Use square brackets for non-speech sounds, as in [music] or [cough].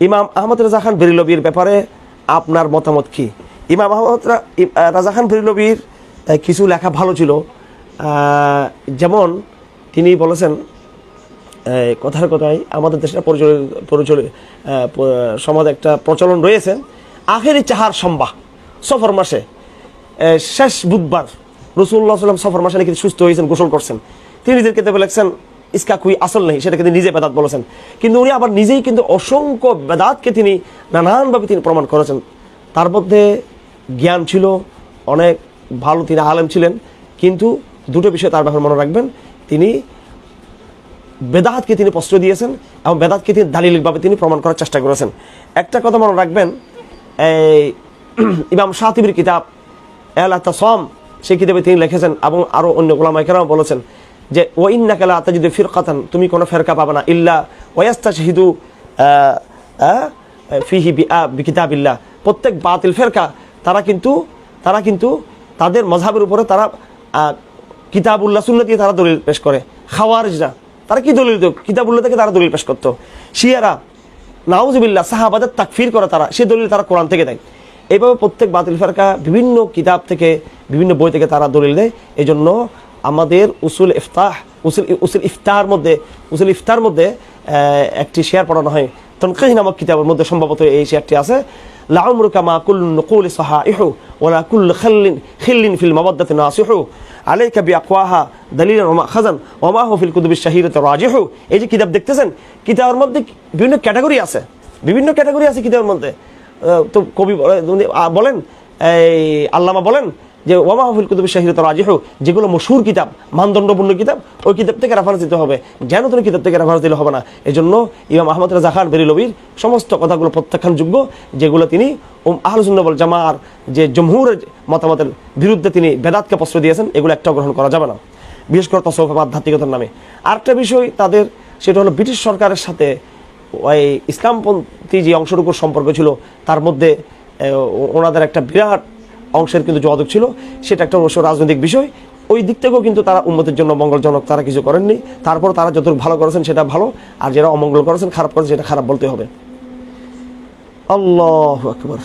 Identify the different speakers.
Speaker 1: ইমাম আহমদ রাজা খান বেরিলবির ব্যাপারে আপনার মতামত কি? ইমাম আহমদ আহ, রাজা খান বেরিলবির কিছু লেখা ভালো ছিল। যেমন তিনি বলেছেন কথার কথায় আমাদের দেশে পরিচয় সমাজে একটা প্রচলন রয়েছে। আখেরি চাহার সম্বাহ সফর মাসে শেষ বুধবার রসুল্লাহ সাল্লাম সফর মাসে নাকি সুস্থ হয়েছেন গোসল করছেন। তিনি নিজের কেতাবে লেখছেন ইসকা কুই আসল নেই সেটা কিন্তু নিজে বেদাত বলেছেন। কিন্তু উনি আবার নিজেই কিন্তু অসংখ্য বেদাতকে তিনি নানানভাবে তিনি প্রমাণ করেছেন। তার মধ্যে জ্ঞান ছিল, অনেক ভালো তিনি আলেম ছিলেন, কিন্তু দুটো বিষয় তার ব্যাপারে মনে রাখবেন। তিনি বেদাতকে তিনি প্রশ্ন দিয়েছেন এবং বেদাতকে তিনি দালিলিকভাবে তিনি প্রমাণ করার চেষ্টা করেছেন। একটা কথা মনে রাখবেন, এই [clears throat] ইমাম সাতিবির কিতাব এল সম সেই কিতাবে তিনি লিখেছেন এবং আরও অন্য গোলামাইকেরাও বলেছেন যে ও ইন্না কালা আতা যদি ফিরকাতান, তুমি কোনো ফেরকা পাবে না, ইল্লা ওয়াস্তা শাহিদু ফিহি বিকিতাবিল্লাহ প্রত্যেক বাতিল ফেরকা, তারা কিন্তু তারা কিন্তু তাদের মজাবের উপরে তারা কিতাবুল্লাহ, সুন্নত দিয়ে তারা দলিল পেশ করে। খাওয়ারজরা, তারা কি দলিল কিতাবুল্লাহ থেকে তারা দলিল পেশ করতো। শিয়ারা, নাউজবিল্লাহ, সাহাবাদের তাকফির করে তারা, সে দলিল তারা কোরআন থেকে দেয়। এইভাবে প্রত্যেক বাতিল ফেরকা বিভিন্ন কিতাব থেকে, বিভিন্ন বই থেকে তারা দলিল দেয়। এই জন্য আমাদের উসুল ইফতাহ, উসুল উসুল ইফতার মধ্যে, উসুল ইফতার মধ্যে একটি শেয়ার পড়ানো হয়। তনকাহি নামক কিতাবের মধ্যে সম্ভবত এই শেয়ারটি আছে। লাউমরুকা মা কুল নকুল সাহাইহু ওলা কুল খাল্লিন, খিল্লিন ফিল মাবাদ্দাতি নাসিহু। আলাইকা বিআকওয়াহা দালিলান ওমা খাজান ওমা হু ফিল কুতুবিশ শাহিরাত রাজিহু। এই যে কিতাব দেখতেছেন, কিতাবের মধ্যে বিভিন্ন ক্যাটাগরি আছে। বিভিন্ন ক্যাটাগরি আছে কিতাবের মধ্যে। তো কবি বলে- বলেন, এই আল্লামা বলেন যে ওমা হফিল কুতুব শাহিরত রাজিহু যেগুলো মশহুর কিতাব, মানদণ্ডপূর্ণ কিতাব, ওই কিতাব থেকে রেফারেন্স দিতে হবে। জ্ঞান তুমি কিতাব থেকে রেফারেন্স দিলে হবে না। এই জন্য ইমাম আহমদ রাজা বেরিলবির সমস্ত কথাগুলো প্রত্যাখ্যানযোগ্য, যেগুলো তিনি আহলসুন্নবল জামার যে জমহুরের মতামতের বিরুদ্ধে তিনি বেদাতকে প্রশ্রয় দিয়েছেন, এগুলো একটাও গ্রহণ করা যাবে না। বিশেষ করে তসৌফ আধ্যাত্মিকতার নামে। আরেকটা বিষয় তাদের, সেটা হলো ব্রিটিশ সরকারের সাথে ওই ইসলামপন্থী যে অংশটুকুর সম্পর্ক ছিল, তার মধ্যে ওনাদের একটা বিরাট অংশের কিন্তু যোগাযোগ ছিল। সেটা একটা অবশ্য রাজনৈতিক বিষয়। ওই দিক থেকেও কিন্তু তারা উন্নতির জন্য মঙ্গলজনক তারা কিছু করেননি। তারপর তারা যত ভালো করেছেন সেটা ভালো। আর যারা অমঙ্গল করেছেন, খারাপ করেছেন, সেটা খারাপ বলতে হবে। আল্লাহ আকবর।